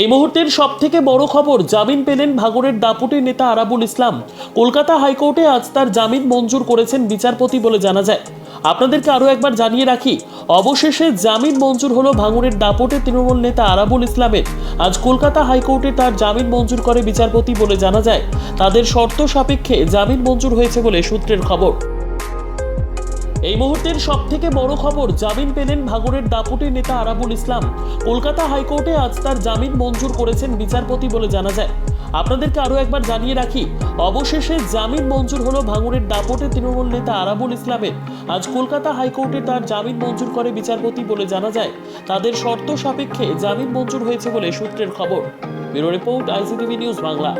এই মুহূর্তের সব থেকে বড় খবর, জামিন পেলেন ভাগরের দাপুটে নেতা আরাবুল ইসলাম। কলকাতা হাইকোর্টে আজ তার জামিন মঞ্জুর করেছেন বিচারপতি বলে জানা যায়। আপনাদেরকে আরও একবার জানিয়ে রাখি, অবশেষে জামিন মঞ্জুর হলো ভাঙড়ের দাপটে তৃণমূল নেতা আরাবুল ইসলামের। আজ কলকাতা হাইকোর্টে তার জামিন মঞ্জুর করে বিচারপতি বলে জানা যায়। তাদের শর্ত সাপেক্ষে জামিন মঞ্জুর হয়েছে বলে সূত্রের খবর। এই মুহূর্তের সব থেকে বড় খবর, জামিন পেলেন ভাগরের দাপুটে নেতা আরাবুল ইসলাম। কলকাতা হাইকোর্টে আজ তার জামিন মঞ্জুর করেছেন বিচারপতি বলে জানা যায়। আপনাদেরকে আরও একবার জানিয়ে রাখি, অবশেষে জামিন মঞ্জুর হলো ভাঙুরের দাপটে তৃণমূল নেতা আরাবুল ইসলামের। আজ কলকাতা হাইকোর্টে তার জামিন মঞ্জুর করে বিচারপতি বলে জানা যায়। তাদের শর্ত সাপেক্ষে জামিন মঞ্জুর হয়েছে বলে সূত্রের খবর। Bureau report ICTV news Bangla.